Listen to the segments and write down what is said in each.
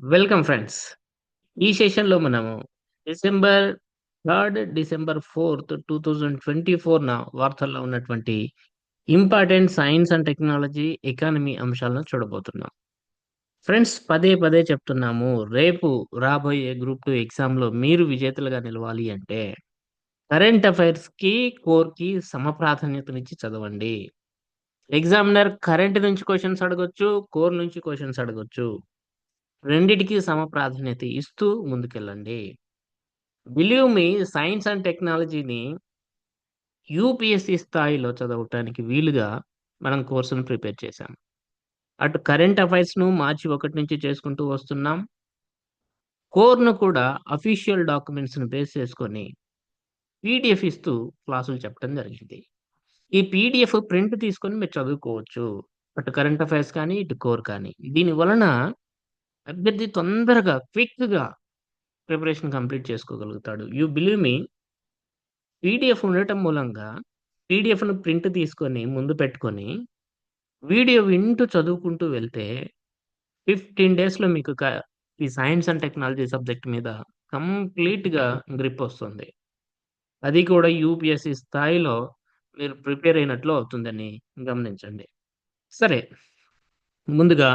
Welcome friends. ఈ సెషన్‌లో మనము డిసెంబర్ థర్డ్ డిసెంబర్ 4, 2024న వార్తల్లో ఉన్నటువంటి important science and technology, economy అంశాలను చూడబోతున్నాం. ఫ్రెండ్స్ పదే పదే చెప్తున్నాము. రేపు రాబోయే గ్రూప్ టూ ఎగ్జామ్‌లో మీరు విజేతలుగా నిలవాలి అంటే కరెంట్ అఫైర్స్‌కి, కోర్‌కి సమప్రాధాన్యతనిచ్చి చదవండి. ఎగ్జామినర్ కరెంట్ నుంచి క్వశ్చన్స్ అడగొచ్చు. కోర్ నుంచి క్వశ్చన్స్ అడగొచ్చు. రెండిటికి సమప్రాధాన్యత ఇస్తూ ముందుకెళ్ళండి. బిలీవ్ మీ సైన్స్ అండ్ టెక్నాలజీని యూపీఎస్సీ స్థాయిలో చదవటానికి వీలుగా మనం కోర్సును ప్రిపేర్ చేశాం. అటు కరెంట్ అఫైర్స్‌ను మార్చి ఒకటి నుంచి చేసుకుంటూ వస్తున్నాం. కోర్‌ను కూడా అఫీషియల్ డాక్యుమెంట్స్‌ని బేస్ చేసుకొని పీడీఎఫ్ ఇస్తూ క్లాసులు చెప్పడం జరిగింది. ఈ పీడీఎఫ్ ప్రింట్ తీసుకొని మీరు చదువుకోవచ్చు. అటు కరెంట్ అఫైర్స్ కానీ, ఇటు కోర్ కానీ. దీని వలన అభ్యర్థి తొందరగా క్విక్‌గా ప్రిపరేషన్ కంప్లీట్ చేసుకోగలుగుతాడు. యూ బిలీవ్ మీ పీడిఎఫ్ ఉండటం మూలంగా పీడిఎఫ్ను ప్రింట్ తీసుకొని ముందు పెట్టుకొని వీడియో వింటూ చదువుకుంటూ వెళ్తే 15 డేస్‌లో మీకు ఈ సైన్స్ అండ్ టెక్నాలజీ సబ్జెక్ట్ మీద కంప్లీట్‌గా గ్రిప్ వస్తుంది. అది కూడా యూపీఎస్సీ స్థాయిలో మీరు ప్రిపేర్ అయినట్లు అవుతుందని గమనించండి. సరే. ముందుగా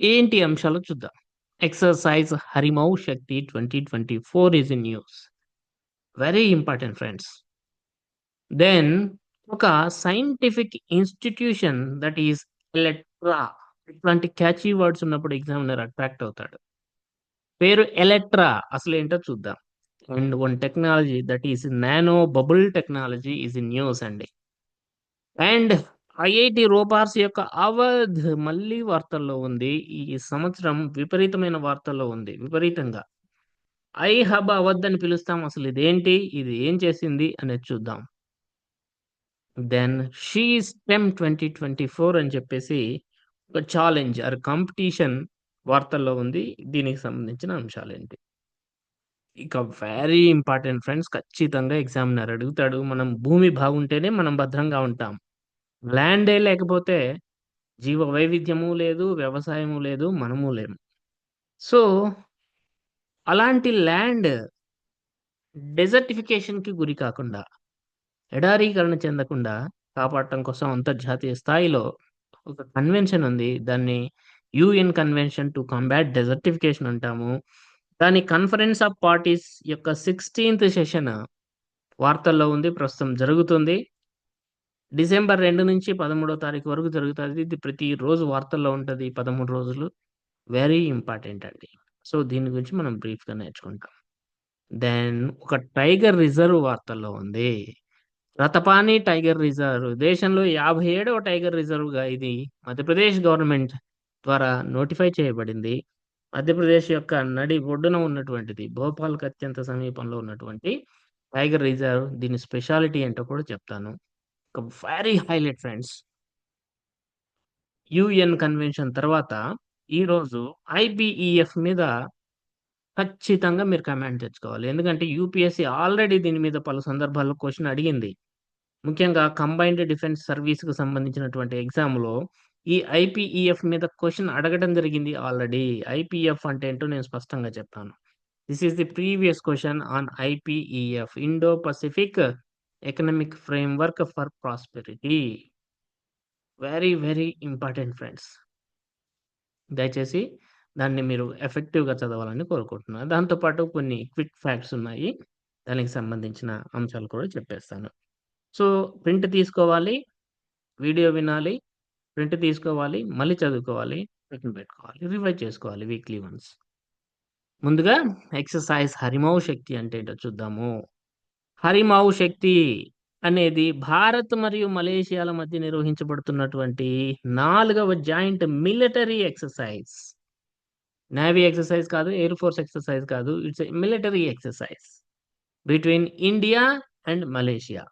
ఏంటి అంశాలు చూద్దాం. Exercise Harimau Shakti 2024 is in news. Very important friends. Then ఒక scientific institution that is Elettra ఇట్లాంటి క్యాచీ వర్డ్స్ ఉన్నప్పుడు ఎగ్జామినర్ అట్రాక్ట్ అవుతాడు. పేరు ఎలెక్ట్రా అసలేంటో చూద్దాం. And one technology that is nano bubble technology is in news అండి. And IIT రోపార్స్ యొక్క అవధ్ మళ్ళీ వార్తల్లో ఉంది. ఈ సంవత్సరం విపరీతమైన వార్తల్లో ఉంది. విపరీతంగా. ఐ హబ్ అవధ్ అని పిలుస్తాం. అసలు ఇదేంటి? ఇది ఏం చేసింది? అనేది చూద్దాం. దెన్ షీ స్టెమ్ 2024 అని చెప్పేసి ఒక ఛాలెంజ్ ఆర్ కాంపిటీషన్ వార్తల్లో ఉంది. దీనికి సంబంధించిన అంశాలు ఏంటి ఇక వెరీ ఇంపార్టెంట్ ఫ్రెండ్స్ ఖచ్చితంగా ఎగ్జామినర్ అడుగుతాడు. మనం భూమి బాగుంటేనే మనం భద్రంగా ఉంటాం. ల్యాండే లేకపోతే జీవ వైవిధ్యము లేదు, వ్యవసాయము లేదు, మనము లేము. సో అలాంటి ల్యాండ్ డెజర్టిఫికేషన్‌కి గురి కాకుండా, ఎడారీకరణ చెందకుండా కాపాడటం కోసం అంతర్జాతీయ స్థాయిలో ఒక కన్వెన్షన్ ఉంది. దాన్ని UN convention to combat desertification అంటాము. దాని కాన్ఫరెన్స్ ఆఫ్ పార్టీస్ యొక్క 16థ్ సెషన్ వార్తల్లో ఉంది. ప్రస్తుతం జరుగుతుంది. డిసెంబర్ రెండు నుంచి 13 తారీఖు వరకు జరుగుతుంది ఇది ప్రతిరోజు వార్తల్లో ఉంటుంది పదమూడు రోజులు. వెరీ ఇంపార్టెంట్ అండి. సో దీని గురించి మనం బ్రీఫ్‌గా నేర్చుకుంటాం. దెన్ ఒక టైగర్ రిజర్వ్ వార్తల్లో ఉంది. రతపాని టైగర్ రిజర్వ్ దేశంలో 57వ టైగర్ రిజర్వ్‌గా ఇది మధ్యప్రదేశ్ గవర్నమెంట్ ద్వారా నోటిఫై చేయబడింది. మధ్యప్రదేశ్ యొక్క నడి ఒడ్డున ఉన్నటువంటిది. భోపాల్‌కి అత్యంత సమీపంలో ఉన్నటువంటి టైగర్ రిజర్వ్. దీని స్పెషాలిటీ ఏంటో కూడా చెప్తాను. ఒక very highlight friends. UN convention తర్వాత ఈరోజు ఐబిఈఎఫ్ మీద ఖచ్చితంగా మీరు కమాండ్ తెచ్చుకోవాలి. ఎందుకంటే యూపీఎస్సీ ఆల్రెడీ దీని మీద పలు సందర్భాల్లో క్వశ్చన్ అడిగింది. ముఖ్యంగా కంబైన్డ్ డిఫెన్స్ సర్వీస్కు సంబంధించినటువంటి ఎగ్జామ్‌లో ఈ ఐపీఈఎఫ్ మీద క్వశ్చన్ అడగడం జరిగింది ఆల్రెడీ. ఐపీఎఫ్ అంటే ఏంటో నేను స్పష్టంగా చెప్తాను. This is the previous question on IPEF Indo Pacific economic framework for prosperity. Very very important friends. దయచేసి దాన్ని మీరు ఎఫెక్టివ్‌గా చదవాలని కోరుకుంటున్నాను. దాంతో పాటు కొన్ని క్విక్ ఫ్యాక్ట్స్ ఉన్నాయి. దానికి సంబంధించిన అంశాలు కూడా చెప్పేస్తాను. సో ప్రింట్ తీసుకోవాలి. వీడియో వినాలి. ప్రింట్ తీసుకోవాలి. మళ్ళీ చదువుకోవాలి. పక్కన పెట్టుకోవాలి. రివైజ్ చేసుకోవాలి వీక్లీ వన్స్. ముందుగా ఎక్సర్సైజ్ హరిమౌ శక్తి అంటే ఏంటో చూద్దాము. హరిమావు శక్తి అనేది భారత్ మరియు మలేషియాల మధ్య నిర్వహించబడుతున్నటువంటి నాలుగవ joint military exercise. Navy exercise కాదు. ఎయిర్ ఫోర్స్ ఎక్సర్సైజ్ కాదు. It's a military exercise between India and Malaysia.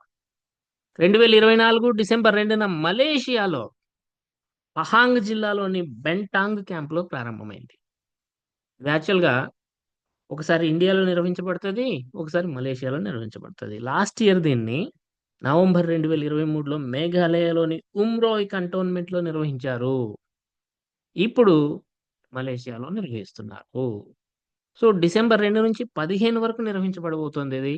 2024 December రెండున మలేషియాలో పహాంగ్ జిల్లాలోని బెంటాంగ్ క్యాంప్‌లో ప్రారంభమైంది. ఇది యాక్చువల్‌గా ఒకసారి ఇండియాలో నిర్వహించబడుతుంది ఒకసారి మలేషియాలో నిర్వహించబడుతుంది లాస్ట్ ఇయర్ దీన్ని నవంబర్ 2023లో మేఘాలయలోని ఉమ్రోయ్ కంటోన్మెంట్‌లో నిర్వహించారు. ఇప్పుడు మలేషియాలో నిర్వహిస్తున్నారు. సో, డిసెంబర్ రెండు నుంచి 15 వరకు నిర్వహించబడబోతోంది ఇది.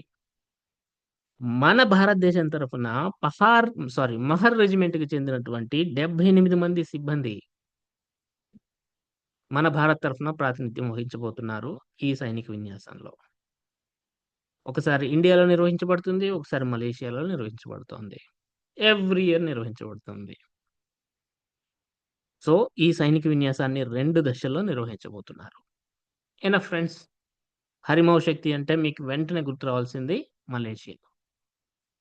మన భారతదేశం తరఫున పహార్ సారీ మహర్ రెజిమెంట్‌కి చెందినటువంటి 78 మంది సిబ్బంది మన భారత్ తరఫున ప్రాతినిధ్యం వహించబోతున్నారు ఈ సైనిక విన్యాసంలో. ఒకసారి ఇండియాలో నిర్వహించబడుతుంది. ఒకసారి మలేషియాలో నిర్వహించబడుతోంది. ఎవ్రీ ఇయర్ నిర్వహించబడుతుంది. సో, ఈ సైనిక విన్యాసాన్ని రెండు దశల్లో నిర్వహించబోతున్నారు. ఏనా ఫ్రెండ్స్. హరిమౌ శక్తి అంటే మీకు వెంటనే గుర్తు రావాల్సింది మలేషియా.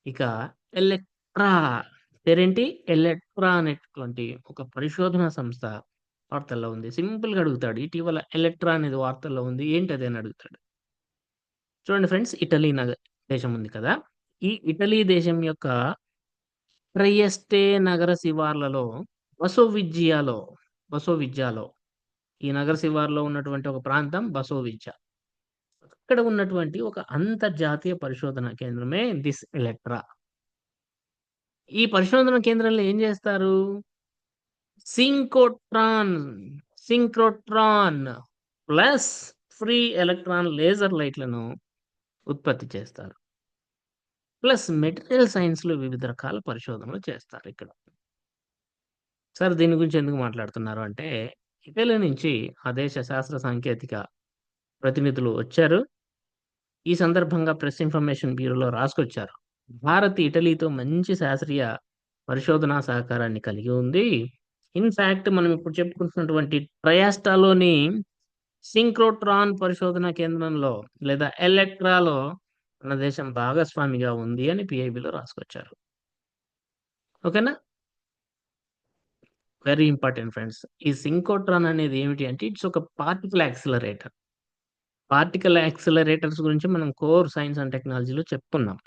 ఇక ఎలెక్ట్రా పేరేంటి? ఎలెక్ట్రా అనేటువంటి ఒక పరిశోధన సంస్థ వార్తల్లో ఉంది. సింపుల్‌గా అడుగుతాడు. ఇటీవల ఎలెక్ట్రా అనేది వార్తల్లో ఉంది. ఏంటది అని అడుగుతాడు. చూడండి ఫ్రెండ్స్ ఇటలీ నగ దేశం ఉంది కదా! ఈ ఇటలీ దేశం యొక్క ట్రయెస్టే నగర శివార్లలో బసోవిజ్జియాలో, బసోవిజ్జాలో ఈ నగర శివార్లో ఉన్నటువంటి ఒక ప్రాంతం బసోవిజ్జా. అక్కడ ఉన్నటువంటి ఒక అంతర్జాతీయ పరిశోధన కేంద్రమే దిస్ ఎలెక్ట్రా. ఈ పరిశోధన కేంద్రంలో ఏం చేస్తారు? Synchrotron, synchrotron plus free electron laser లైట్‌లను ఉత్పత్తి చేస్తారు. ప్లస్ మెటీరియల్ సైన్స్‌లో వివిధ రకాల పరిశోధనలు చేస్తారు ఇక్కడ సార్ దీని గురించి ఎందుకు మాట్లాడుతున్నారు అంటే, ఇటలీ నుంచి ఆ దేశ శాస్త్ర సాంకేతిక ప్రతినిధులు వచ్చారు. ఈ సందర్భంగా ప్రెస్ ఇన్ఫర్మేషన్ బ్యూరోలో రాసుకొచ్చారు. భారత్ ఇటలీతో మంచి శాస్త్రీయ పరిశోధనా సహకారాన్ని కలిగి ఉంది. ఇన్ఫ్యాక్ట్ మనం ఇప్పుడు చెప్పుకుంటున్నటువంటి ట్రయాస్టాలోని సింక్రోట్రాన్ పరిశోధన కేంద్రంలో లేదా ఎలెక్ట్రాలో మన దేశం భాగస్వామిగా ఉంది అని పిఐబిలో రాసుకొచ్చారు. ఓకేనా? Very important friends. ఈ సింకోట్రాన్ అనేది ఏమిటి అంటే ఇట్స్ ఒక పార్టికల్ యాక్సిలరేటర్. పార్టికల్ యాక్సిలరేటర్స్ గురించి మనం కోర్ సైన్స్ అండ్ టెక్నాలజీలో చెప్పుకున్నాం.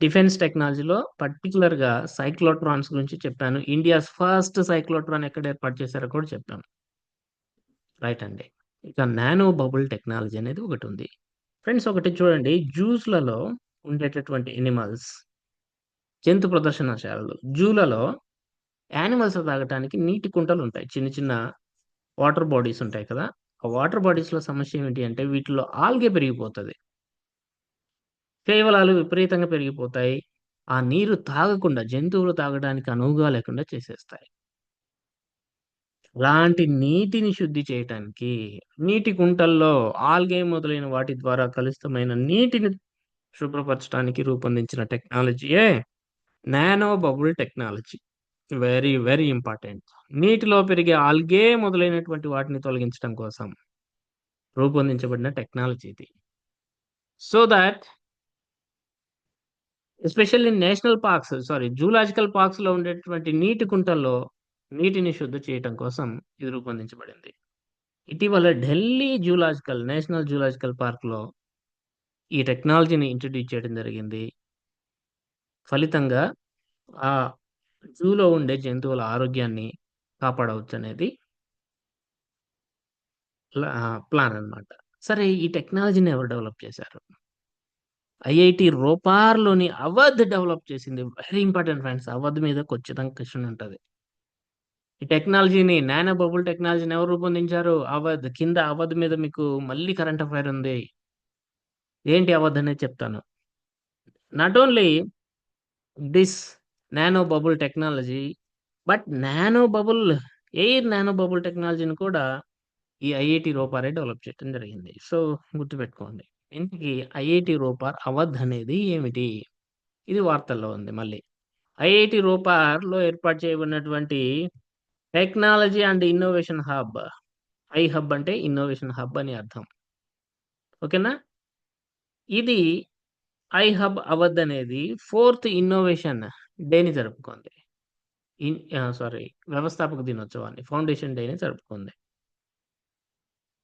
డిఫెన్స్ టెక్నాలజీలో పర్టికులర్గా సైక్లోట్రాన్స్ గురించి చెప్పాను. ఇండియాస్ ఫస్ట్ సైక్లోట్రాన్ ఎక్కడ ఏర్పాటు చేశారో కూడా చెప్పాను. రైట్ అండి. ఇక నానో బబుల్ టెక్నాలజీ అనేది ఒకటి ఉంది ఫ్రెండ్స్ ఒకటి చూడండి జూస్‌లలో ఉండేటటువంటి ఎనిమల్స్ జంతు ప్రదర్శనశాలలు జూలలో యానిమల్స్ తాగటానికి నీటి కుంటలు ఉంటాయి చిన్న చిన్న వాటర్ బాడీస్ ఉంటాయి కదా! ఆ వాటర్ బాడీస్‌లో సమస్య ఏమిటి అంటే వీటిలో ఆల్గే పెరిగిపోతుంది కేవలాలు విపరీతంగా పెరిగిపోతాయి. ఆ నీరు తాగకుండా జంతువులు తాగడానికి అనువుగా లేకుండా చేసేస్తాయి. అలాంటి నీటిని శుద్ధి చేయటానికి నీటి కుంటల్లో ఆల్గే మొదలైన వాటి ద్వారా కలుషితమైన నీటిని శుభ్రపరచడానికి రూపొందించిన టెక్నాలజీయే nano bubble technology. Very, very important. నీటిలో పెరిగే ఆల్గే మొదలైనటువంటి వాటిని తొలగించడం కోసం రూపొందించబడిన టెక్నాలజీ ఇది. So that especially national parks sorry zoological పార్క్స్‌లో ఉండేటువంటి నీటి కుంటల్లో నీటిని శుద్ధి చేయటం కోసం ఇది రూపొందించబడింది. ఇటీవల ఢిల్లీ జూలాజికల్ నేషనల్ జూలాజికల్ పార్క్‌లో ఈ టెక్నాలజీని ఇంట్రడ్యూస్ చేయడం జరిగింది. ఫలితంగా ఆ జూలో ఉండే జంతువుల ఆరోగ్యాన్ని కాపాడవచ్చు అనేది ప్లాన్ అన్నమాట. సరే ఈ టెక్నాలజీని ఎవరు డెవలప్ చేశారు? ఐఐటి రోపార్‌లోని అవధ్ డెవలప్ చేసింది. Very important friends. అవధ్ మీద ఖచ్చితంగా క్వశ్చన్ ఉంటుంది ఈ టెక్నాలజీని నానో బబుల్ టెక్నాలజీని ఎవరు రూపొందించారు? అవధ్. కింద అవధ్ మీద మీకు మళ్ళీ కరెంట్ అఫైర్ ఉంది. ఏంటి అవధ్ అనేది చెప్తాను. Not only this nano bubble technology but nano bubble air nano bubble టెక్నాలజీని కూడా ఈ ఐఐటి రోపారే డెవలప్ చేయడం జరిగింది. సో గుర్తుపెట్టుకోండి. ఇంటికి ఐఐటి రోపార్ అవధ్ అనేది ఏమిటి? ఇది వార్తల్లో ఉంది మళ్ళీ. ఐఐటి రూపార్లో ఏర్పాటు చేయబడినటువంటి technology and innovation hub. I hub అంటే ఇన్నోవేషన్ హబ్ అని అర్థం. ఓకేనా? ఇది ఐ హబ్ అవధ్ అనేది ఫోర్త్ ఇన్నోవేషన్ డేని జరుపుకుంది. ఇన్ సారీ వ్యవస్థాపక దినోత్సవాన్ని ఫౌండేషన్ డేని జరుపుకుంది.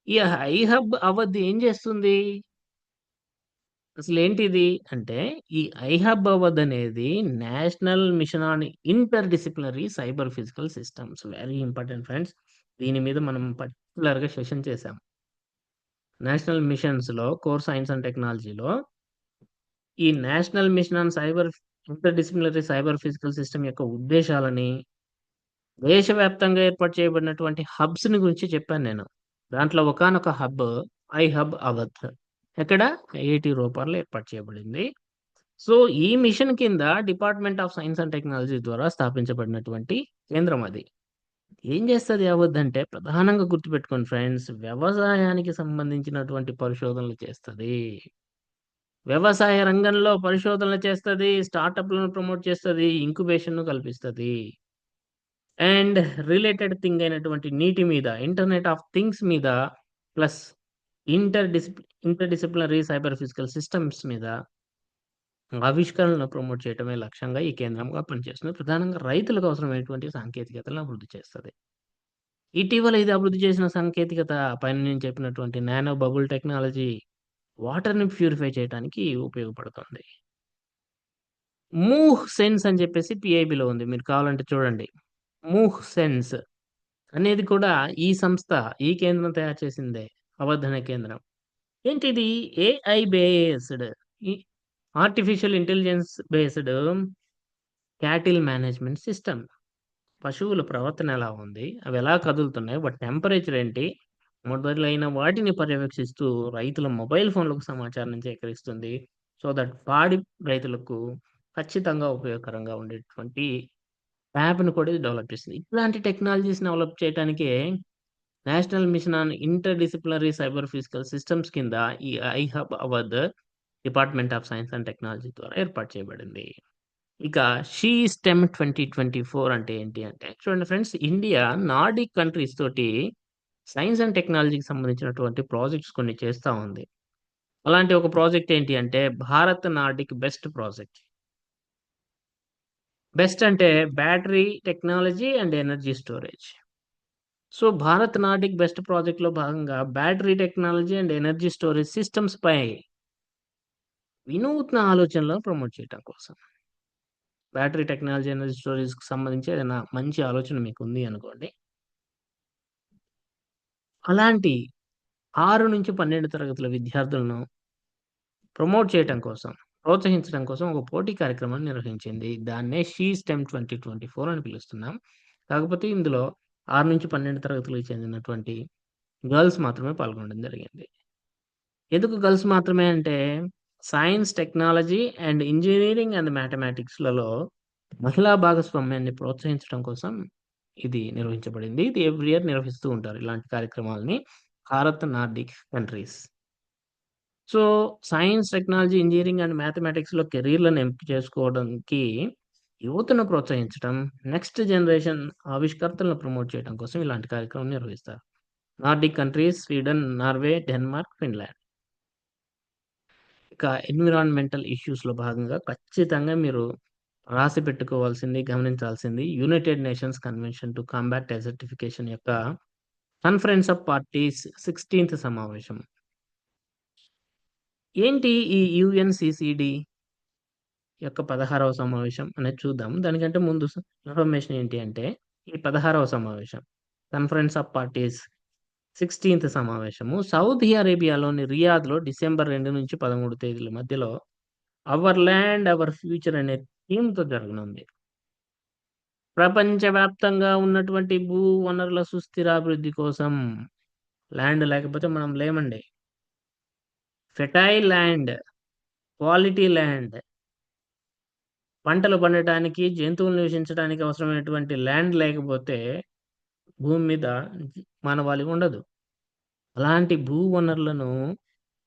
ఈ ఐ హబ్ అవధ్ ఏం చేస్తుంది? అసలు ఏంటిది అంటే ఈ ఐ హబ్ అనేది national mission on interdisciplinary cyber physical systems. Very important friends. దీని మీద మనం పర్టిక్యులర్‌గా సెషన్ చేశాం. నేషనల్ మిషన్స్‌లో కోర్ సైన్స్ అండ్ టెక్నాలజీలో ఈ national mission on cyber interdisciplinary cyber physical system యొక్క ఉద్దేశాలని దేశవ్యాప్తంగా ఏర్పాటు చేయబడినటువంటి హబ్స్‌ని గురించి చెప్పాను నేను. దాంట్లో ఒకానొక హబ్ ఐ హబ్ అవధ్. ఎక్కడ? ఐఐటి రూపాల్లో ఏర్పాటు చేయబడింది. సో, ఈ మిషన్ కింద department of science and technology ద్వారా స్థాపించబడినటువంటి కేంద్రం అది. ఏం చేస్తుంది అవధ్ ప్రధానంగా గుర్తుపెట్టుకోండి ఫ్రెండ్స్ వ్యవసాయానికి సంబంధించినటువంటి పరిశోధనలు చేస్తది. వ్యవసాయ రంగంలో పరిశోధనలు చేస్తుంది స్టార్టప్‌లను ప్రమోట్ చేస్తుంది ఇంక్యుబేషన్‌ను కల్పిస్తది. అండ్ రిలేటెడ్ థింగ్ అయినటువంటి నీటి మీద, ఇంటర్నెట్ ఆఫ్ థింగ్స్ మీద plus interdisciplinary interdisciplinary cyber physical systems మీద ఆవిష్కరణలను ప్రమోట్ చేయడమే లక్ష్యంగా ఈ కేంద్రంగా పనిచేస్తుంది. ప్రధానంగా రైతులకు అవసరమైనటువంటి సాంకేతికతలను అభివృద్ధి చేస్తుంది ఇటీవల ఇది అభివృద్ధి చేసిన సాంకేతికత పైన నేను చెప్పినటువంటి నానో బబుల్ టెక్నాలజీ వాటర్‌ని ప్యూరిఫై చేయడానికి ఉపయోగపడుతుంది. మూహ్ సెన్స్ అని చెప్పేసి పిఐబిలో ఉంది. మీరు కావాలంటే చూడండి. మూహ్ సెన్స్ అనేది కూడా ఈ సంస్థ, ఈ కేంద్రం తయారు చేసిందే. అవర్ధన కేంద్రం. ఏంటిది? ఏఐ బేస్డ్ ఈ artificial intelligence based cattle management system. పశువుల ప్రవర్తన ఎలా ఉంది? అవి ఎలా కదులుతున్నాయి? వాటి టెంపరేచర్ ఏంటి? మొదలైన వాటిని పర్యవేక్షిస్తూ రైతుల మొబైల్ ఫోన్‌లకు సమాచారాన్ని సేకరిస్తుంది. సో దట్ పాడి రైతులకు ఖచ్చితంగా ఉపయోగకరంగా ఉండేటువంటి యాప్ను కూడా డెవలప్ చేస్తుంది ఇట్లాంటి టెక్నాలజీస్ డెవలప్ చేయడానికే national mission on interdisciplinary cyber physical systems కింద ఈ I hub Awadh department of science and technology ద్వారా ఏర్పాటు చేయబడింది. ఇక షీ స్టెమ్ 2024 అంటే ఏంటి అంటే చూడండి ఫ్రెండ్స్ ఇండియా నార్డిక్ కంట్రీస్ తోటి సైన్స్ అండ్ టెక్నాలజీకి సంబంధించినటువంటి ప్రాజెక్ట్స్ కొన్ని చేస్తూ ఉంది. అలాంటి ఒక ప్రాజెక్ట్ ఏంటి అంటే Bharat Nordic best project. Best అంటే battery technology and energy storage. So, Bharat Nordic best ప్రాజెక్ట్‌లో భాగంగా battery technology and energy storage systems పై వినూత్న ఆలోచనలను ప్రమోట్ చేయడం కోసం. బ్యాటరీ టెక్నాలజీ, ఎనర్జీ స్టోరేజ్‌కి సంబంధించి ఏదైనా మంచి ఆలోచన మీకుంది అనుకోండి. అలాంటి 6-12 తరగతుల విద్యార్థులను ప్రమోట్ చేయటం కోసం, ప్రోత్సహించడం కోసం ఒక పోటీ కార్యక్రమాన్ని నిర్వహించింది. దాన్నే షీ స్టెమ్ 2024 అని పిలుస్తున్నాం. కాకపోతే ఇందులో 6-12 తరగతులకు చెందినటువంటి గర్ల్స్ మాత్రమే పాల్గొనడం జరిగింది. ఎందుకు గర్ల్స్ మాత్రమే అంటే science, technology and engineering and మ్యాథమెటిక్స్‌లలో మహిళా భాగస్వామ్యాన్ని ప్రోత్సహించడం కోసం ఇది నిర్వహించబడింది. ఇది ఎవ్రీ ఇయర్ నిర్వహిస్తూ ఉంటారు ఇలాంటి కార్యక్రమాలని Bharat Nordic countries. So, science, technology, engineering and మ్యాథమెటిక్స్‌లో కెరీర్‌లను ఎంపిక చేసుకోవడానికి యువతను ప్రోత్సహించడం, నెక్స్ట్ జనరేషన్ ఆవిష్కర్తలను ప్రమోట్ చేయడం కోసం ఇలాంటి కార్యక్రమం నిర్వహిస్తారు. Nordic countries Sweden, Norway, Denmark, Finland. ఇక ఎన్విరాన్మెంటల్ ఇష్యూస్‌లో భాగంగా ఖచ్చితంగా మీరు రాసి పెట్టుకోవాల్సింది, గమనించాల్సింది United Nations convention to combat desertification యొక్క కాన్ఫరెన్స్ ఆఫ్ పార్టీస్ 16థ్ సమావేశం. ఏంటి ఈ యుఎన్‌సిసిడి యొక్క 16వ సమావేశం అనేది చూద్దాం. దానికంటే ముందు ఇన్ఫర్మేషన్ ఏంటి అంటే ఈ 16వ సమావేశం కాన్ఫరెన్స్ ఆఫ్ పార్టీస్ 16థ్ సమావేశము సౌదీ అరేబియాలోని రియాద్‌లో డిసెంబర్ 2-13 తేదీల మధ్యలో అవర్ ల్యాండ్ అవర్ ఫ్యూచర్ అనే థీమ్‌తో జరగనుంది. ప్రపంచవ్యాప్తంగా ఉన్నటువంటి భూ వనరుల సుస్థిరాభివృద్ధి కోసం ల్యాండ్ లేకపోతే మనం లేమండి. Fertile land, quality land. పంటలు పండటానికి, జంతువులు నివసించడానికి అవసరమైనటువంటి ల్యాండ్ లేకపోతే భూమి మీద మానవాళి ఉండదు. అలాంటి భూ వనరులను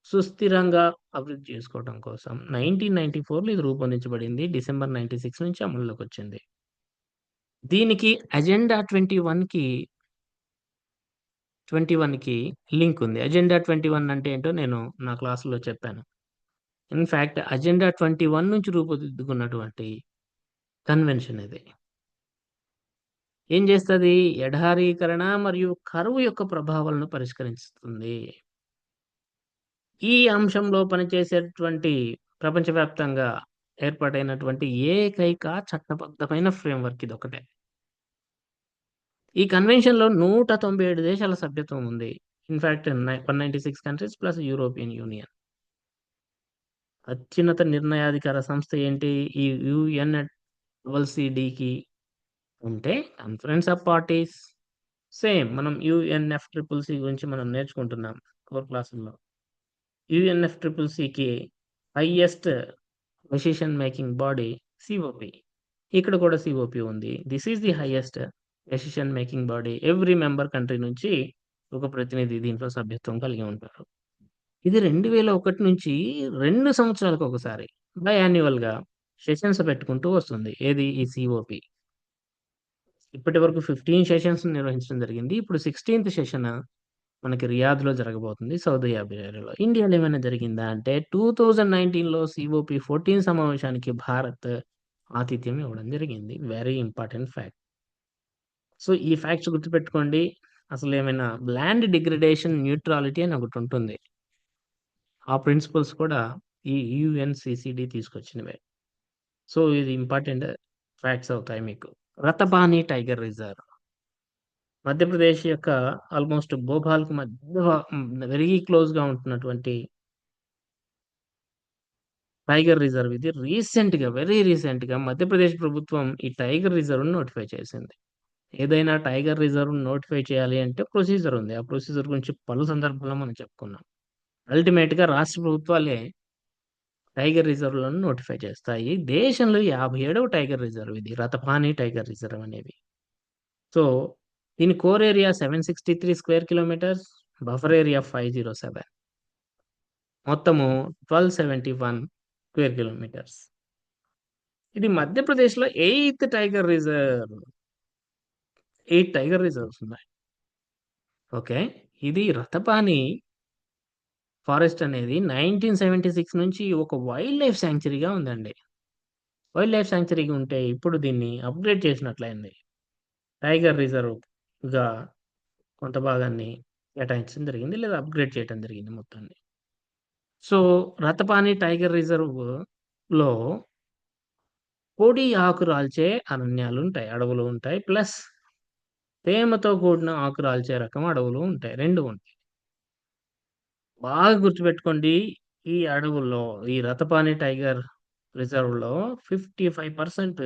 సుస్థిరంగా అభివృద్ధి చేసుకోవడం కోసం 1994లో ఇది రూపొందించబడింది. డిసెంబర్ 96 నుంచి అమల్లోకి వచ్చింది దీనికి అజెండా 21కి 21కి లింక్ ఉంది. అజెండా 21 అంటే ఏంటో నేను నా క్లాసులో చెప్పాను. ఇన్ఫ్యాక్ట్ అజెండా 21 నుంచి రూపుదిద్దుకున్నటువంటి కన్వెన్షన్ ఇది. ఏం చేస్తుంది ఎడారీకరణ మరియు కరువు యొక్క ప్రభావాలను పరిష్కరిస్తుంది. ఈ అంశంలో పనిచేసేటువంటి ప్రపంచవ్యాప్తంగా ఏర్పాటైనటువంటి ఏకైక చట్టబద్ధమైన ఫ్రేమ్‌వర్క్ ఒకటే ఈ కన్వెన్షన్‌లో 197 దేశాల సభ్యత్వం ఉంది. In fact one ninety six countries plus European Union. అత్యున్నత నిర్ణయాధికార సంస్థ ఏంటి? ఈ యుఎన్‌డబ్ల్యూసీడీకి అంటే కాన్ఫరెన్స్ ఆఫ్ పార్టీస్. సేమ్ మనం యుఎన్ఎఫ్ ట్రిపుల్ సి గురించి మనం నేర్చుకుంటున్నాం కోర్ క్లాసుల్లో. యుఎన్ఎఫ్ ట్రిపుల్ సికి highest decision making body COP ఇక్కడ కూడా సిఓపి ఉంది. This is the highest decision making body. Every member country నుంచి ఒక ప్రతినిధి దీంట్లో సభ్యత్వం కలిగి ఉంటారు. ఇది రెండు వేల ఒకటి నుంచి రెండు సంవత్సరాలకు ఒకసారి బై గా సెషన్స్ పెట్టుకుంటూ వస్తుంది. ఏది? ఈ సిఓపి ఇప్పటి వరకు ఫిఫ్టీన్ సెషన్స్ నిర్వహించడం జరిగింది. ఇప్పుడు సిక్స్టీన్త్ సెషన్ మనకి రియాద్లో జరగబోతుంది సౌదీ అరేబియాలో. ఇండియాలో ఏమైనా జరిగిందా అంటే టూ థౌజండ్ నైన్టీన్లో సిఓపి ఫోర్టీన్ సమావేశానికి భారత్ ఆతిథ్యం ఇవ్వడం జరిగింది. వెరీ ఇంపార్టెంట్ ఫ్యాక్ట్ సో ఈ ఫ్యాక్ట్స్ గుర్తుపెట్టుకోండి. అసలు ఏమైనా ల్యాండ్ డిగ్రేడేషన్ న్యూట్రాలిటీ అని ఒకటి ఉంటుంది. ఆ ప్రిన్సిపల్స్ కూడా ఈ యుఎన్సిసిడి తీసుకొచ్చినవే. సో ఇది ఇంపార్టెంట్ ఫ్యాక్ట్స్ అవుతాయి మీకు. రతబాని టైగర్ రిజర్వ్. మధ్యప్రదేశ్ యొక్క ఆల్మోస్ట్ భోపాల్కి మధ్య వెరీ క్లోజ్గా ఉంటున్నటువంటి టైగర్ రిజర్వ్ ఇది. రీసెంట్గా వెరీ రీసెంట్గా మధ్యప్రదేశ్ ప్రభుత్వం ఈ టైగర్ రిజర్వ్ నోటిఫై చేసింది. ఏదైనా టైగర్ రిజర్వ్ నోటిఫై చేయాలి అంటే ప్రొసీజర్ ఉంది. ఆ ప్రొసీజర్ గురించి పలు సందర్భాల్లో మనం చెప్పుకున్నాం. అల్టిమేట్గా రాష్ట్ర ప్రభుత్వాలే టైగర్ రిజర్వ్లను నోటిఫై చేస్తాయి. దేశంలో యాభై ఏడవ టైగర్ రిజర్వ్ ఇది. రతపాని టైగర్ రిజర్వ్ అనేవి. సో దీని core area seven sixty three square kilometres buffer area five zero seven. మొత్తము twelve seventy one square kilometres. ఇది మధ్యప్రదేశ్లో eighth tiger reserve. Eight tiger reserves ఉన్నాయి. ఓకే? ఇది రతపాని ఫారెస్ట్ అనేది నైన్టీన్ సెవెంటీ సిక్స్ నుంచి ఒక వైల్డ్ లైఫ్ శాంక్చురీగా ఉందండి. వైల్డ్ లైఫ్ శాంక్చురీగా ఉంటే ఇప్పుడు దీన్ని అప్గ్రేడ్ చేసినట్లయింది. టైగర్ రిజర్వ్గా కొంత భాగాన్ని కేటాయించడం జరిగింది లేదా అప్గ్రేడ్ చేయడం జరిగింది మొత్తాన్ని. సో రతపాని టైగర్ రిజర్వ్లో కోడి ఆకురాల్చే అరణ్యాలు ఉంటాయి అడవులు ఉంటాయి ప్లస్ తేమతో కూడిన ఆకురాల్చే రకం అడవులు ఉంటాయి. రెండు ఉంటాయి. బాగా గుర్తుపెట్టుకోండి ఈ అడవుల్లో ఈ రతపాని టైగర్ రిజర్వ్లో ఫిఫ్టీ ఫైవ్ పర్సెంట్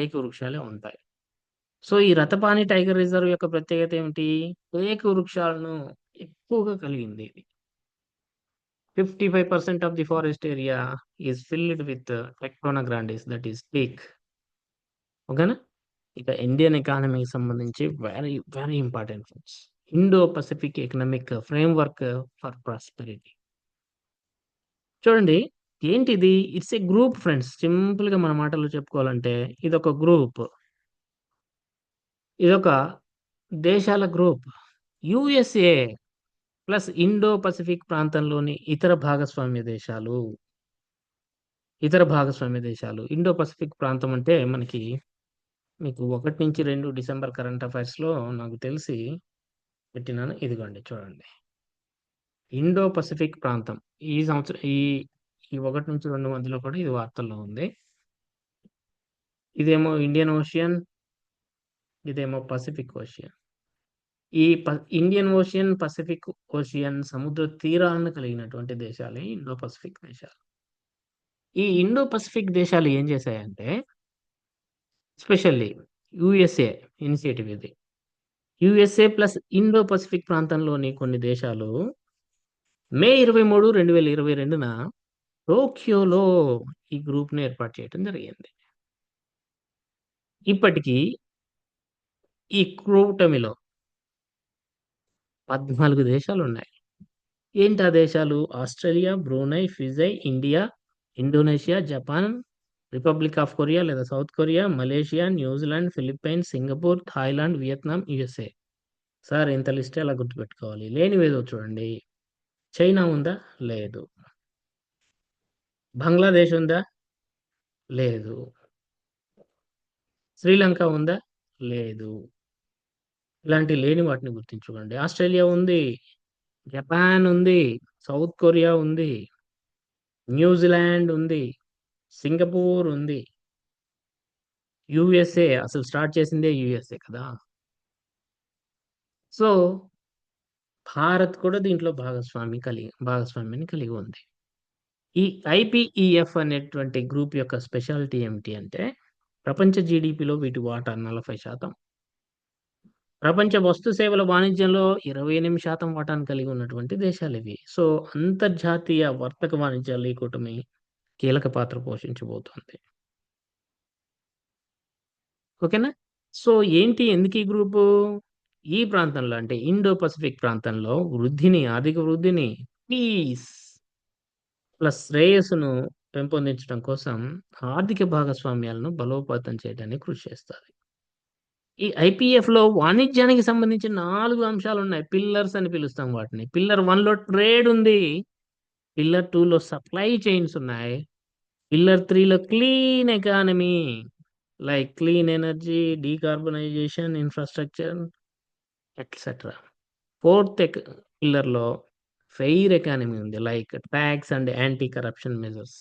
ఏక వృక్షాలే ఉంటాయి. సో ఈ రతపాని టైగర్ రిజర్వ్ యొక్క ప్రత్యేకత ఏమిటి? ఏక వృక్షాలను ఎక్కువగా కలిగింది ఇది. Fifty five percent of the forest area is filled with tectona grandis that is teak. ఓకేనా? ఇక ఇండియన్ ఎకానమీకి సంబంధించి very very important friends Indo Pacific economic framework for prosperity. చూడండి ఏంటిది? It's a group friends. సింపుల్గా మన మాటల్లో చెప్పుకోవాలంటే ఇది ఒక గ్రూప్. ఇదొక దేశాల group. USA plus Indo Pacific ప్రాంతంలోని ఇతర భాగస్వామ్య దేశాలు. ఇతర భాగస్వామ్య దేశాలు. ఇండో పసిఫిక్ ప్రాంతం అంటే మనకి మీకు ఒకటి నుంచి రెండు డిసెంబర్ కరెంట్ అఫైర్స్లో నాకు తెలిసి పెట్టినాను. ఇదిగోండి చూడండి. ఇండో పసిఫిక్ ప్రాంతం. ఈ సంవత్సరం ఈ ఈ ఒకటి నుంచి రెండు మధ్యలో కూడా ఇది వార్తల్లో ఉంది. ఇదేమో ఇండియన్ ఓషియన్ ఇదేమో పసిఫిక్ ఓషియన్. ఈ ప ఇండియన్ ఓషియన్ పసిఫిక్ ఓషియన్ సముద్ర తీరాలను కలిగినటువంటి దేశాలే ఇండో పసిఫిక్ దేశాలు. ఈ ఇండో పసిఫిక్ దేశాలు ఏం చేశాయంటే స్పెషల్లీ యుఎస్ఏ ఇనిషియేటివ్ ఇది. యుఎస్ఏ ప్లస్ ఇండో పసిఫిక్ ప్రాంతంలోని కొన్ని దేశాలు మే ఇరవై మూడు రెండు వేల ఇరవై రెండున టోక్యోలో ఈ గ్రూప్ను ఏర్పాటు చేయడం జరిగింది. ఇప్పటికీ ఈ కూటమిలో పద్నాలుగు దేశాలు ఉన్నాయి ఏంటి ఆ దేశాలు? Australia Brunei Fiji India Indonesia Japan republic of Korea లేదా south Korea Malaysia New Zealand Philippines Singapore Thailand Vietnam USA sir ఇంత లిస్ట్ ఎలా గుర్తుపెట్టుకోవాలి? లేనివేదో చూడండి. చైనా ఉందా? లేదు. బంగ్లాదేశ్ ఉందా? లేదు. శ్రీలంక ఉందా? లేదు. ఇలాంటి లేని వాటిని గుర్తించుకోండి. ఆస్ట్రేలియా ఉంది. జపాన్ ఉంది. సౌత్ కొరియా ఉంది. న్యూజిలాండ్ ఉంది. సింగపూర్ ఉంది. యుఎస్ఏ అసలు స్టార్ట్ చేసిందే యుఎస్ఏ కదా. సో భారత్ కూడా దీంట్లో భాగస్వామి కలిగి భాగస్వామ్యాన్ని కలిగి ఉంది. ఈ ఐపిఈఎఫ్ అనేటువంటి గ్రూప్ యొక్క స్పెషాలిటీ ఏమిటి అంటే ప్రపంచ జీడిపిలో వీటి వాటా 40%. ప్రపంచ వస్తు సేవల వాణిజ్యంలో 28% వాటాను కలిగి ఉన్నటువంటి దేశాలు ఇవి. సో, అంతర్జాతీయ వర్తక వాణిజ్యాలు ఈ కూటమి కీలక పాత్ర పోషించబోతోంది. ఓకేనా? సో, ఏంటి ఎందుకీ గ్రూపు? ఈ ప్రాంతంలో అంటే ఇండో పసిఫిక్ ప్రాంతంలో వృద్ధిని, ఆర్థిక వృద్ధిని, పీస్ ప్లస్ శ్రేయస్సును పెంపొందించడం కోసం ఆర్థిక భాగస్వామ్యాలను బలోపేతం చేయడానికి కృషి చేస్తుంది ఈ ఐపీఎఫ్‌లో వాణిజ్యానికి సంబంధించిన నాలుగు అంశాలు ఉన్నాయి పిల్లర్స్ అని పిలుస్తాం వాటిని. పిల్లర్ వన్లో ట్రేడ్ ఉంది. పిల్లర్ టూలో సప్లై చైన్స్ ఉన్నాయి. పిల్లర్ త్రీలో clean economy like clean energy, decarbonisation, infrastructure etcetera. Fourth ఎక్ పిల్లర్‌లో ఫెయిర్ ఎకానమీ ఉంది. Like tax and anti corruption measures.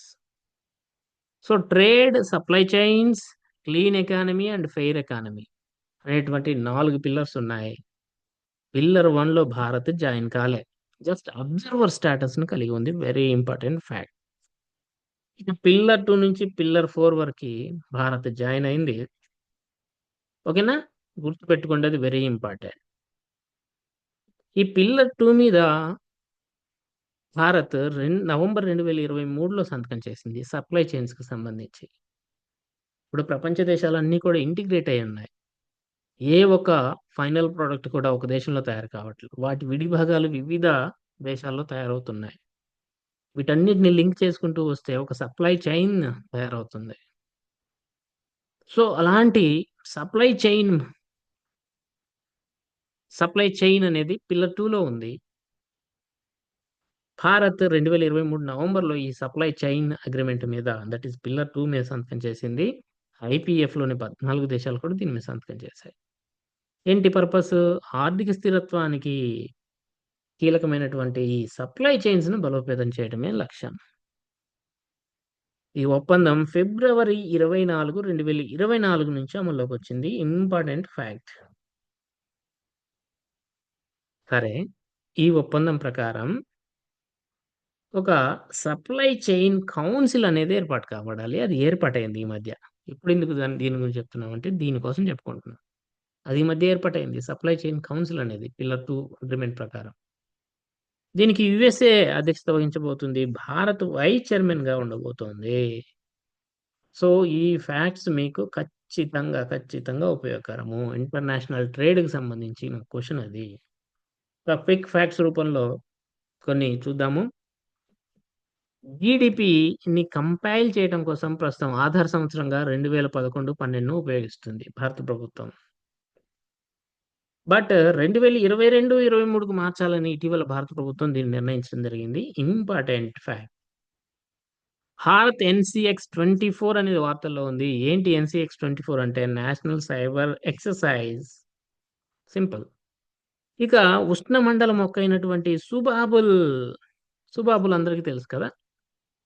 So, trade, supply chains, clean economy and fair economy అనేటువంటి నాలుగు pillars ఉన్నాయి. Pillar వన్లో Bharat join కాలే. జస్ట్ అబ్జర్వర్ స్టేటస్‌ని కలిగి ఉంది. Very important fact. ఇక పిల్లర్ టూ నుంచి పిల్లర్ ఫోర్ వరకి భారత్ జాయిన్ అయింది. ఓకేనా? గుర్తుపెట్టుకోండి అది వెరీ ఇంపార్టెంట్. ఈ పిల్లర్ టూ మీద భారత్ రెండు నవంబర్ 2023లో సంతకం చేసింది. సప్లై చైన్స్‌కి సంబంధించి. ఇప్పుడు ప్రపంచ దేశాలన్నీ కూడా ఇంటిగ్రేట్ అయి ఉన్నాయి ఏ ఒక్క ఫైనల్ ప్రోడక్ట్ కూడా ఒక దేశంలో తయారు కావట్లేదు. వాటి విడిభాగాలు వివిధ దేశాల్లో తయారవుతున్నాయి. వీటన్నిటిని లింక్ చేసుకుంటూ వస్తే ఒక సప్లై చైన్ తయారవుతుంది. సో, అలాంటి సప్లై చైన్ సప్లై చైన్ అనేది పిల్లర్ టూలో ఉంది. భారత్ 2023 నవంబర్‌లో ఈ సప్లై చైన్ అగ్రిమెంట్ మీద దట్ ఈస్ పిల్లర్ టూ మీద సంతకం చేసింది. ఐపీఎఫ్‌లోని 14 దేశాలు కూడా దీని మీద సంతకం చేశాయి. ఏంటి పర్పస్? ఆర్థిక స్థిరత్వానికి కీలకమైనటువంటి ఈ సప్లై చైన్స్‌ను బలోపేతం చేయడమే లక్ష్యం. ఈ ఒప్పందం ఫిబ్రవరి 24, 2024 నుంచి అమల్లోకి వచ్చింది ఇంపార్టెంట్ ఫ్యాక్ట్. సరే. ఈ ఒప్పందం ప్రకారం ఒక సప్లై చైన్ కౌన్సిల్ అనేది ఏర్పాటు కాబడాలి. అది ఏర్పాటైంది ఈ మధ్య. ఇప్పుడెందుకు దాని దీని గురించి చెప్తున్నామంటే దీనికోసం చెప్పుకుంటున్నాం. అది ఈ మధ్య ఏర్పాటైంది సప్లై చైన్ కౌన్సిల్ అనేది పిల్లర్ టూ అగ్రిమెంట్ ప్రకారం. దీనికి యూఎస్ఏ అధ్యక్షత వహించబోతుంది. భారత్ వైస్ చైర్మన్‌గా ఉండబోతోంది. సో, ఈ ఫ్యాక్ట్స్ మీకు ఖచ్చితంగా, ఖచ్చితంగా ఉపయోగకరము. ఇంటర్నేషనల్ ట్రేడ్‌కి సంబంధించిన క్వశ్చన్ అది. ఒక క్విక్ ఫ్యాక్ట్స్ రూపంలో కొన్ని చూద్దాము. జీడిపిని కంపైల్ చేయడం కోసం ప్రస్తుతం ఆధార్ సంవత్సరంగా 2011, 12ను ఉపయోగిస్తుంది భారత ప్రభుత్వం. బట్ 2022, 23కు మార్చాలని ఇటీవల భారత ప్రభుత్వం దీన్ని నిర్ణయించడం జరిగింది. Important fact. భారత్ ఎన్‌సీఎక్స్ 24 అనేది వార్తల్లో ఉంది. ఏంటి ఎన్‌సీఎక్స్ 24 అంటే నేషనల్ సైబర్ ఎక్సర్సైజ్. సింపుల్. ఇక ఉష్ణమండల మొక్క అయినటువంటి సుబాబుల్, సుబాబుల్ అందరికీ తెలుసు కదా!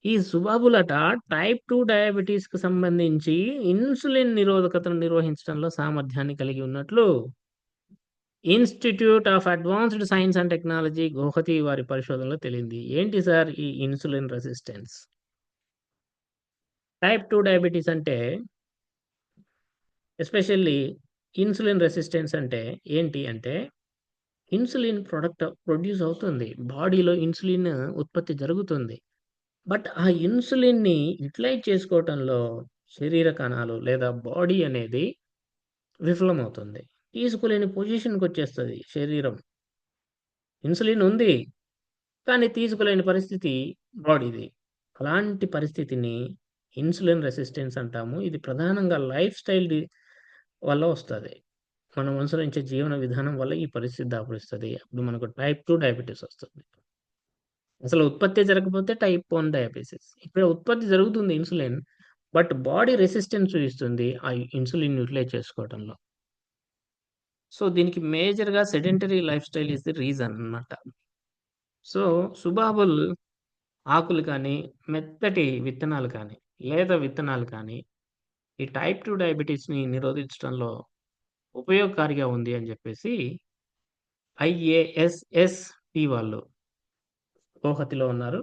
ఈ సుబాబుల్ అట టైప్ టూ డయాబెటీస్కి సంబంధించి ఇన్సులిన్ నిరోధకతను నిర్వహించడంలో సామర్థ్యాన్ని కలిగి ఉన్నట్లు institute of advanced science and technology Guwahati వారి పరిశోధనలో తేలింది. ఏంటి సార్ ఈ insulin resistance? Type two diabetes అంటే ఎస్పెషల్లీ ఇన్సులిన్ రెసిస్టెన్స్ అంటే ఏంటి అంటే ఇన్సులిన్ ప్రొడక్ట్ ప్రొడ్యూస్ అవుతుంది. బాడీలో ఇన్సులిన్ ఉత్పత్తి జరుగుతుంది. బట్ ఆ ఇన్సులిన్‌ని యుటిలైజ్ చేసుకోవటంలో శరీర కణాలు లేదా బాడీ అనేది విఫలమవుతుంది. తీసుకోలేని పొజిషన్కి వచ్చేస్తుంది శరీరం. ఇన్సులిన్ ఉంది. కానీ తీసుకోలేని పరిస్థితి బాడీది. అలాంటి పరిస్థితిని ఇన్సులిన్ రెసిస్టెన్స్ అంటాము. ఇది ప్రధానంగా లైఫ్ స్టైల్ వల్ల వస్తుంది మనం అనుసరించే జీవన విధానం వల్ల ఈ పరిస్థితి దాపురిస్తుంది అప్పుడు మనకు టైప్ 2 డయాబెటిస్ వస్తుంది. అసలు ఉత్పత్తి జరగకపోతే టైప్ 1 డయాబెటిస్. ఇక్కడ ఉత్పత్తి జరుగుతుంది ఇన్సులిన్. బట్ బాడీ రెసిస్టెన్స్ చూపిస్తుంది ఆ ఇన్సులిన్ యూటిలైజ్ చేసుకోవడంలో సో, దీనికి మేజర్‌గా sedentary lifestyle is the reason అన్నమాట. సో, సుబాబుల్ ఆకులు కానీ, మెత్తటి విత్తనాలు కానీ, లేత విత్తనాలు కానీ, ఈ టైప్ టూ డయాబెటీస్ని నిరోధించడంలో ఉపయోగకారిగా ఉంది అని చెప్పేసి ఐఏఎస్ఎస్‌పి వాళ్ళు గౌహతిలో ఉన్నారు.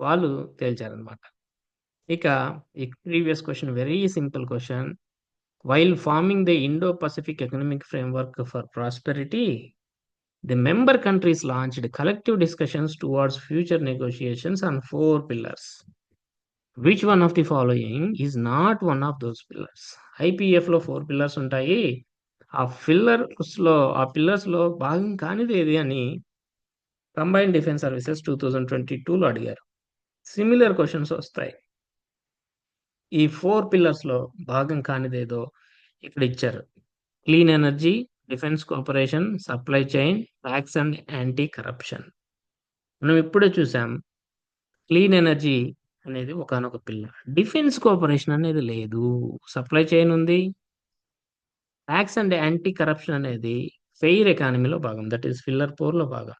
వాళ్ళు తేల్చారన్నమాట. ఇక ఈ previous question very simple question While forming the Indo-Pacific Economic Framework for Prosperity, the member countries launched collective discussions towards future negotiations on four pillars. Which one of the following is not one of those pillars? IPF లో four pillars ఉంటాయి ఆ పిల్లర్స్లో ఆ పిల్లర్స్లో భాగం కానిది ఏది అని combined defence services two thousand twenty టూలో అడిగారు సిమిలర్ క్వశ్చన్స్ వస్తాయి ఈ ఫోర్ పిల్లర్స్లో భాగం కానిదేదో ఇక్కడ ఇచ్చారు. Clean energy defence cooperation supply chain tax and anti corruption. మనం ఇప్పుడే చూసాం క్లీన్ ఎనర్జీ అనేది ఒకనొక పిల్లర్. డిఫెన్స్ కోఆపరేషన్ అనేది లేదు. సప్లై చైన్ ఉంది. ట్యాక్స్ అండ్ యాంటీ కరప్షన్ అనేది ఫెయిర్ ఎకానమీలో భాగం. దట్ ఈస్ పిల్లర్లో భాగం.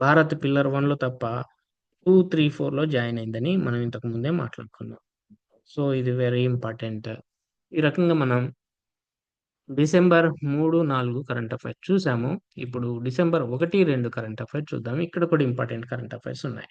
భారత్ పిల్లర్లో తప్ప టూ త్రీ లో జాయిన్ అయిందని మనం ఇంతకు ముందే మాట్లాడుకున్నాం. సో ఇది వెరీ ఇంపార్టెంట్ ఈ రకంగా మనం డిసెంబర్ మూడు నాలుగు కరెంట్ అఫైర్స్ చూసాము. ఇప్పుడు డిసెంబర్ ఒకటి రెండు కరెంట్ అఫైర్స్ చూద్దాం ఇక్కడ కూడా ఇంపార్టెంట్ కరెంట్ అఫైర్స్ ఉన్నాయి.